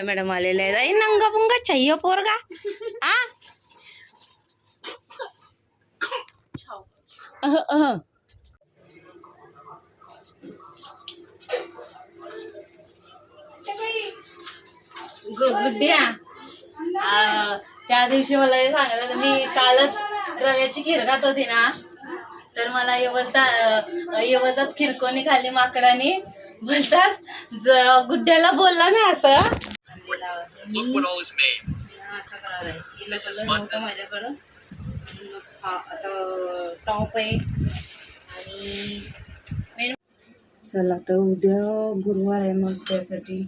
मोठ्या मॅडम आलेल्या आहेत. आई नंगा पुंगा चाहिए पोरगा? आ? अह, अह. गु- गुड्ड्या त्या दिवशी मला हे सांगत होतं मी कालच रव्याची खीर खात होती ना. तर मला येवलता येवलतात खिरकोनी खाल्ली माकडाने. बोलतात गुड्ड्याला बोलला ना असं. Look what all is made. असं सगळं नव्हतं माझ्याकडं. मग हा असं टॉप आहे. आणि चला तर उद्या गुरुवार आहे मग त्यासाठी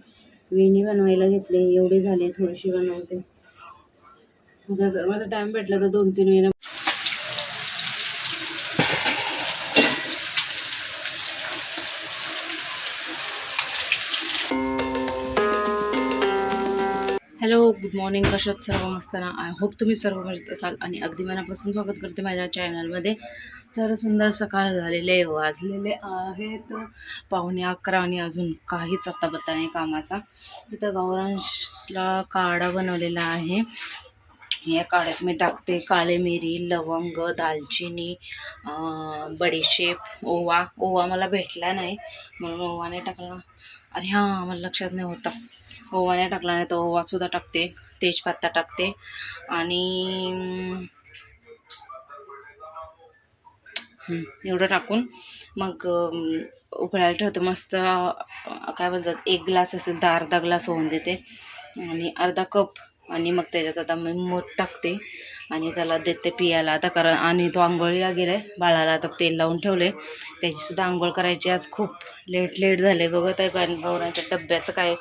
वेणी बनवायला घेतले. एवढे झाले थोडीशी बनवते. उद्या जर माझा टाइम भेटला तर दोन तीन वेळा गुड मॉर्निंग कशात सर्व मस्त ना? आय होप तुम्ही सर्व मस्त असाल आणि अगदी मनापासून स्वागत करते माझ्या चॅनलमध्ये तर सुंदर सकाळ झालेले वाजलेले आहेत. पाहुणे अकरा आणि अजून काहीच आता नाही कामाचा. तिथं गौरांशला काढा बनवलेला आहे. या काढ्यात मी टाकते काळे मिरी लवंग दालचिनी बडीशेप ओवा. ओवा मला भेटला नाही म्हणून ओवा नाही टाकला. अरे हां मला लक्षात नाही होता. ओवा नाही टाकला नाही तर ओवासुद्धा टाकते तेजपत्ता टाकते. आणि एवढं टाकून मग उकळायला ठेवते. मस्त काय बोलतात एक ग्लास असेल तर अर्धा ग्लास होऊन देते. आणि अर्धा कप आणि मग त्याच्यात आता मी मध टाकते. आणि त्याला देते पियाला आता कारण आणि तो आंघोळीला गेले बाळाला आता तेल लावून ठेवले त्याचीसुद्धा आंघोळ करायची आज खूप लेट लेट झाले बघत आहे कारण गौरांच्या डब्याचं काय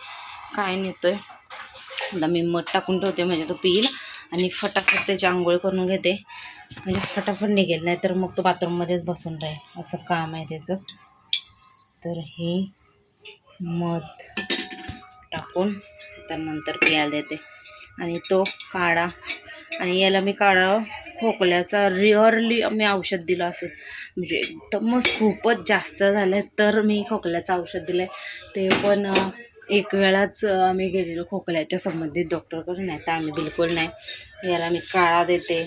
काय नेतोय आता मी मध टाकून ठेवते म्हणजे तो पिईल आणि फटाफट त्याची आंघोळ करून घेते. म्हणजे फटाफट निघेल नाही तर मग तो बाथरूममध्येच बसून राहील असं काम आहे त्याचं. तर हे मध टाकून त्यानंतर पियाला देते. आणि तो काढा. आणि याला मी काढा खोकल्याचा रिअरली मी औषध दिलं असं. म्हणजे एकदमच खूपच जास्त झालं तर मी खोकल्याचं औषध दिलं आहे ते पण एक वेळाच आम्ही गेलेलो खोकल्याच्या संबंधित डॉक्टरकडे नाही तर आम्ही बिलकुल नाही. याला मी काढा देते.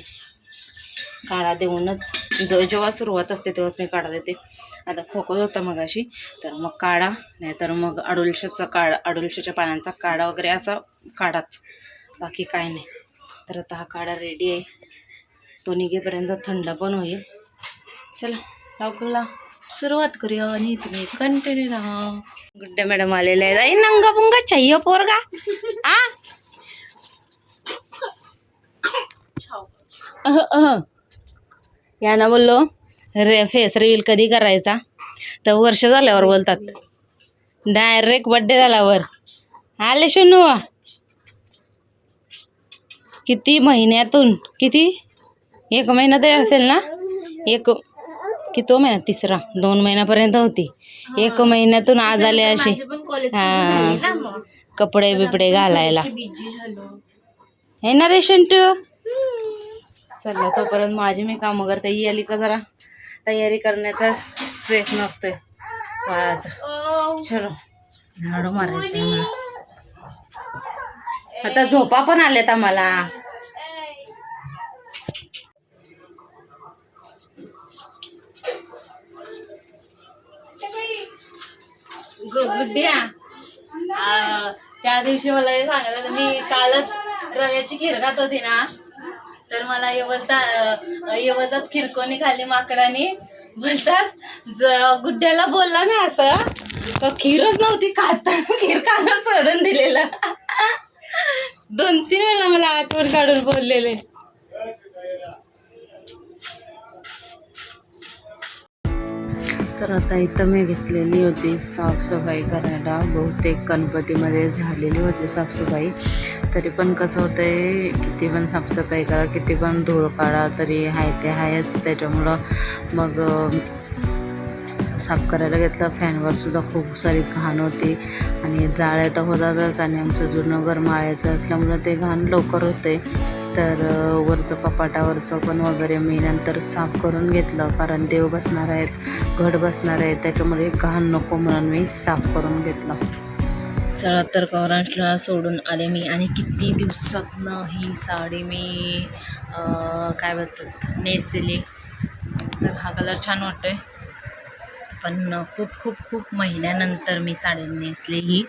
काळा देऊनच जो जेव्हा सुरुवात असते तेव्हाच मी काढा देते. आता खोकत होता मगाशी तर मग काढा नाहीतर मग अडुलशाचा काढा अडुलशाच्या पानांचा काढा वगैरे असा काढाच. बाकी काय नाही. तर आता हा काढा रेडी आहे. तो निघेपर्यंत थंड पण होईल. चला लवकरला सुरुवात करूया. आणि तुम्ही कंटिन्यू राहा. गुड्डे मॅडम आलेले आहेत. आई नंगा पुंगा चाहिय पोरगा? आ? अह, अह. यानं बोललो. रे फेस रिव्हील कधी करायचा? तर वर्ष झाल्यावर बोलतात. डायरेक्ट बड्डे झाल्यावर. आले शनू किती महिन्यातून? किती? एक महिना तरी असेल ना? एक किती महिना तिसरा दोन महिन्यापर्यंत होती. एक महिन्यातून आज आले अशी. हा. कपडे बिपडे घालायला. हे ना रे शंटू चला तोपर्यंत माझी मी कामं करते ही आली का जरा? तयारी करण्याचा स्ट्रेस नसतोय. बाळाचा चलो. झाडू मारायचं मला आता झोपा पण आल्यात आम्हाला. गुड्ड्या त्या दिवशी मला हे सांगत होतं मी कालच रव्याची खीर खात होती ना तर मला येवलता येवलतात खिरकोनी खाली माकडाने. बोलतात ज- गुड्ड्याला बोलला ना असं तर खीरच नव्हती खात. खीर खाणं सोडून दिलेलं. दोन तीन वेळा मला आठवण काढून बोललेले. तर आता इथं मी घेतलेली होती साफसफाई करायला. बहुतेक गणपतीमध्ये झालेली होती साफसफाई. तरी पण कसं होतं आहे किती पण साफसफाई करा किती पण धूळ काढा तरी आहे ते आहेच त्याच्यामुळं मग साफ करायला घेतलं. फॅनवरसुद्धा खूप सारी घाण होती. आणि जाळ्या तर होतातच आणि आमचं जुनं घर माळ्याचं असल्यामुळं ते घाण लवकर होते तर वरचं कपाटावरचं पण वगैरे मी नंतर साफ करून घेतलं. कारण देव बसणार आहेत घट बसणार आहे त्याच्यामुळे घाण नको म्हणून मी साफ करून घेतलं. चला तर गौरांशला सोडून आले मी. आणि किती दिवसातनं ही साडी मी काय बोलतात नेसली तर हा कलर छान वाटतो आहे पण खूप खूप खूप महिन्यानंतर मी साडी नेसली ही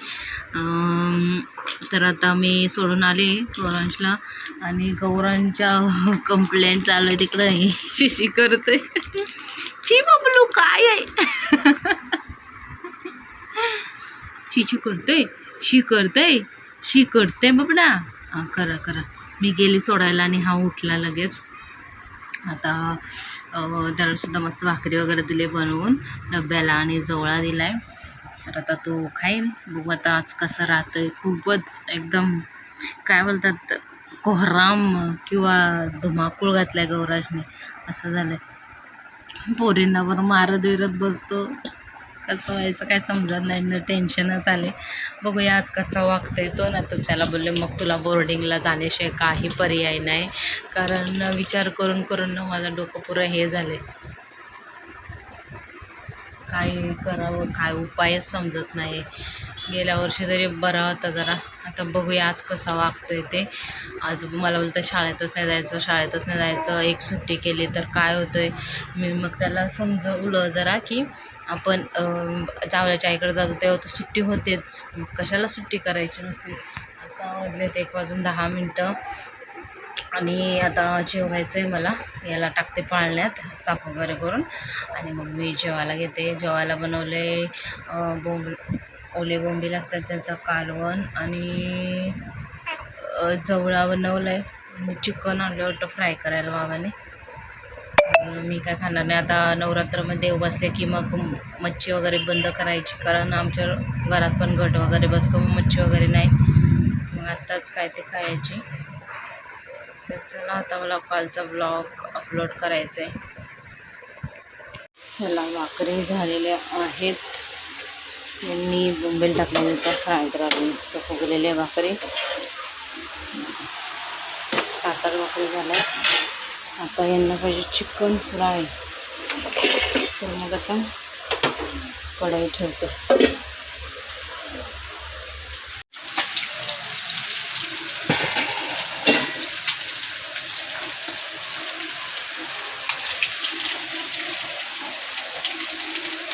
तर आता मी सोडून आले गौरांशला आणि गौरांच्या कंप्लेंट चालू आहे तिकडं ही शिशी करते ची बबलू काय आहे? चिचू करते शी करते शी करते बाबडा. करा करा. मी गेली सोडायला आणि हा उठला लगेच. आता त्यालासुद्धा मस्त भाकरी वगैरे दिले बनवून. डब्याला आणि जवळा दिला आहे तर आता तो खाईन. बघू आता आज कसं राहतं आहे खूपच एकदम काय बोलतात कोहराम किंवा धुमाकूळ घातला आहे गौराजने. असं झालं आहे पोरींना बरं मारत विरत बसतो. कसं व्हायचं काय समजत नाही ना टेन्शनच आले. बघूया आज कसं वागता येतो ना तर त्याला बोलले मग तुला बोर्डिंगला जाण्याशिवाय काही पर्याय नाही. कारण विचार करून करून ना माझं डोकं पुरं हे झाले काय करावं काय उपायच समजत नाही. गेल्या वर्षी तरी बरा होता जरा. आता बघूया आज कसं आहे ते. आज मला बोलतं शाळेतच नाही जायचं शाळेतच नाही जायचं. एक सुट्टी केली तर काय होतं आहे मी मग त्याला समजवलं जरा की आपण जावल्याच्या आईकडे जातो तेव्हा तर सुट्टी होतेच. मग कशाला सुट्टी करायची नसते? आता वाजलेत एक वाजून दहा मिनटं. आणि आता जेवायचं आहे मला याला टाकते पाळण्यात साफ वगैरे करून. आणि मग मी जेवायला घेते. जेवायला बनवले बोंब ओले बोंबील असतात त्याचं कालवण आणि जवळा बनवलं आहे आणि चिकन आणलं होतं फ्राय करायला बाबाने. मी काय खाणार नाही. आता नवरात्रामध्ये देव बसले की मग मच्छी वगैरे बंद करायची. कारण आमच्या घरात पण घट वगैरे बसतो मच्छी वगैरे नाही. मग आत्ताच काय ते खायची. तर चला आता मला कालचा ब्लॉग अपलोड करायचा आहे चला भाकरी झालेल्या आहेत. यांनी बोंबेल टाकल्यानंतर फ्राय करावी मस्त फुगलेल्या भाकरी. सात आठ भाकरी झाल्या. आता यांना पाहिजे चिकन फ्राय तर मग आता कढई ठेवते.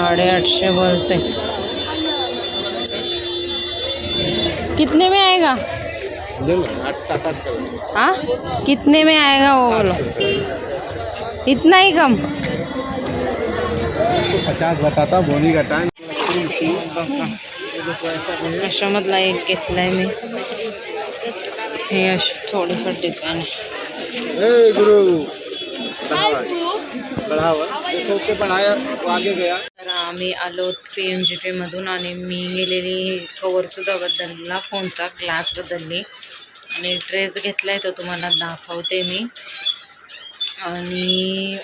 मग साडेआठशे बोलते। कितने में आएगा? आठ सात आठ का हाँ? कितने में आएगा वो बोलो। इतना ही कम। पचास बताता बोनी का टाइम। अशामधला एक घेतलाय मी। हे अशी थोडीफार डिझाईन ए गुरु। बढ़ावा देखो के बढ़ाया वो आगे गया। तर आम्ही आलो पी एम जी पेमधून आणि मी गेलेली कवरसुद्धा बदलला फोनचा ग्लास बदलली. आणि ड्रेस घेतला आहे तो तुम्हाला दाखवते मी. आणि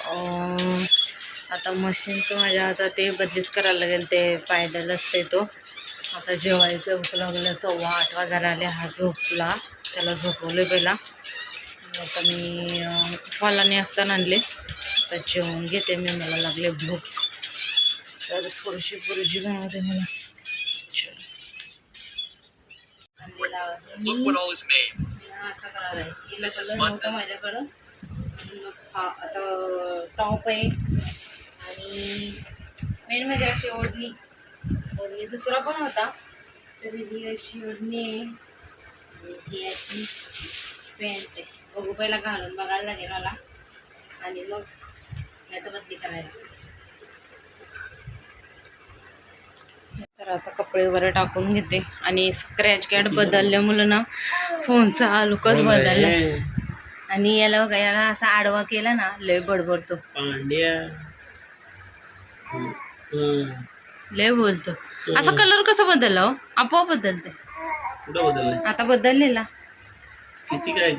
आता मशीनचं माझ्या आता ते बदलीच करायला लागेल ते पायडल असते तो. आता जेवायचं झोप लागलं सव्वा आठ वाजायला आले हा झोपला. त्याला झोपवले पहिला. आता मी अं, असताना आणले. आता जेवण घेते मी मला लागले भूक. तर थोडीशी पुरजी बनवते मला. असं आहे. कलर नव्हता माझ्याकडं. हा असं टॉप आहे. आणि मेन म्हणजे अशी ओढणी. ओढणी दुसरा पण होता. तरी ही अशी ओढणी आहे. आणि ही अशी पॅन्ट आहे. बघू पहिला घालून बघायला लागेल मला. आणि मग नाही तर बदली करायला. तर आता कपडे वगैरे टाकून घेते. आणि स्क्रॅच कार्ड बदलल्यामुळं ना फोनचा लुकच बदलला. आणि याला बघा याला असा आडवा केला ना लय बडबडतो. लय बोलतो. असा कलर कसा बदलला हो? आपोआप बदलते आता बदललेला. किती काय.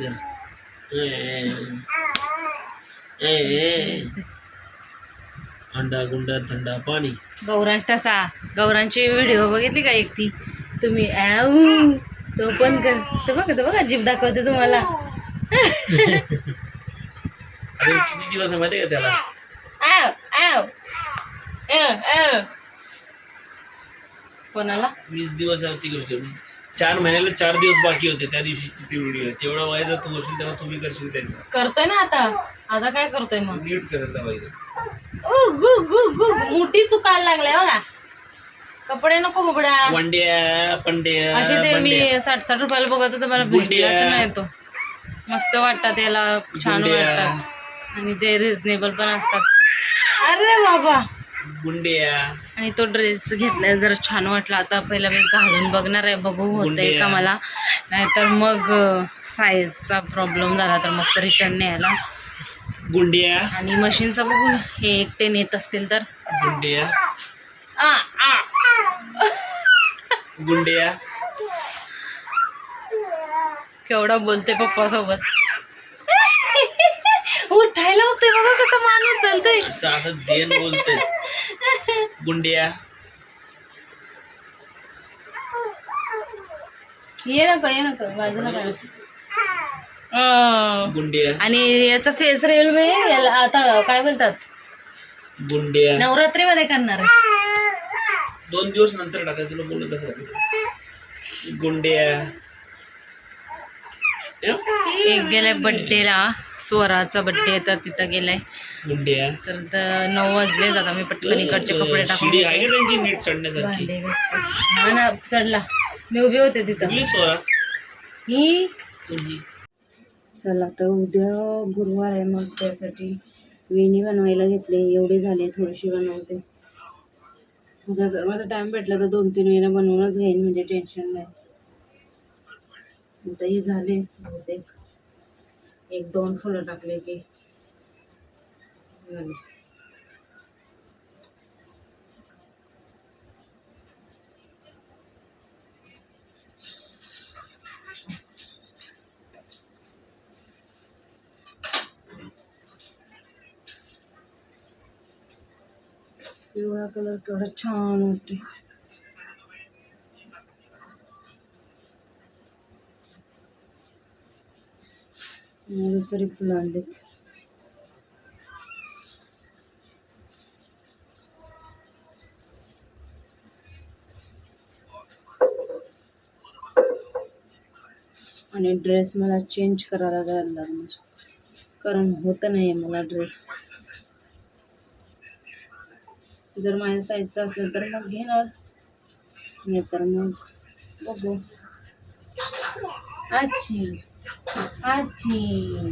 अंडा गुंडा थंडा पाणी. गौरांश तसा गौरांची व्हिडिओ बघितली का एक ती? तुम्ही आऊ तो पण कर. तो बघा तो बघा जीभ दाखवते तुम्हाला. किती दिवस आहे माहिती का त्याला? आव आव आव, आव. कोणाला? वीस दिवस आहे ती गोष्ट. चार महिन्याला चार दिवस बाकी होते त्या दिवशीची ती व्हिडिओ तेवढा वयाचा तू होशील तेव्हा तुम्ही करशील त्याचं. करतोय ना आता. आता काय करतोय मग? नीट करत पाहिजे गु गु गु मोठी चुकायला लागलाय बघा. कपडे नको कपड्या असे ते मी. साठ साठ रुपयाला बघत होते मला. भेटलाच नाही तो. मस्त वाटतात त्याला छान. वाटतात. आणि ते रिझनेबल पण असतात. अरे बाबा. गुंड्या आणि तो ड्रेस घेतलाय जरा छान वाटला. आता पहिला मी घालून बघणार आहे बघू होतंय. का मला. नाहीतर मग साईजचा प्रॉब्लेम झाला तर मग रिटर्न न्यायला. गुंड्या. आणि मशीनचा बघू हे एकटे नेत असतील तर. गुंड्या. आ, आ. गुंड्या. केवढा बोलते पप्पा सोबत उठायला बघते बघा कसं माणूस चालतंय असं देन बोलते गुंड्या. ये नको ये नको बाजूला. गुंड्या. आणि याचा फेस रेल्वे याला आता काय बोलतात? गुंड्या. नवरात्रीमध्ये करणार. आहे. दोन दिवस नंतर टाकायचं तुला बोलत असं गुंड्या. एक गेलाय बड्डेला स्वराचा बड्डे तर तिथं गेलाय. गुंड्या. तर नऊ वाजले आता मी पटकन इकडचे कपडे टाकून त्यांची नीट. हा ना चढला. मी उभी होते तिथं. स्वरा? ही? तुझी चला तर उद्या गुरुवार आहे मग त्यासाठी वेणी बनवायला घेतली. एवढी झाली थोडीशी बनवते. उद्या जर मला टाईम भेटला तर दोन तीन वेळा बनवूनच घेईन म्हणजे टेन्शन नाही. आता ही झाले बहुतेक. एक दोन फुलं टाकले की झाले. पिवळा कलर केवढा छान वाटते दुसरी फुलं आणलीत आणि ड्रेस मला चेंज करायला जायला लागणार. कारण होत नाही मला ड्रेस जर माझ्या साईजचं असेल तर मग घेणार. नाही तर मग बघू. आजी आजी.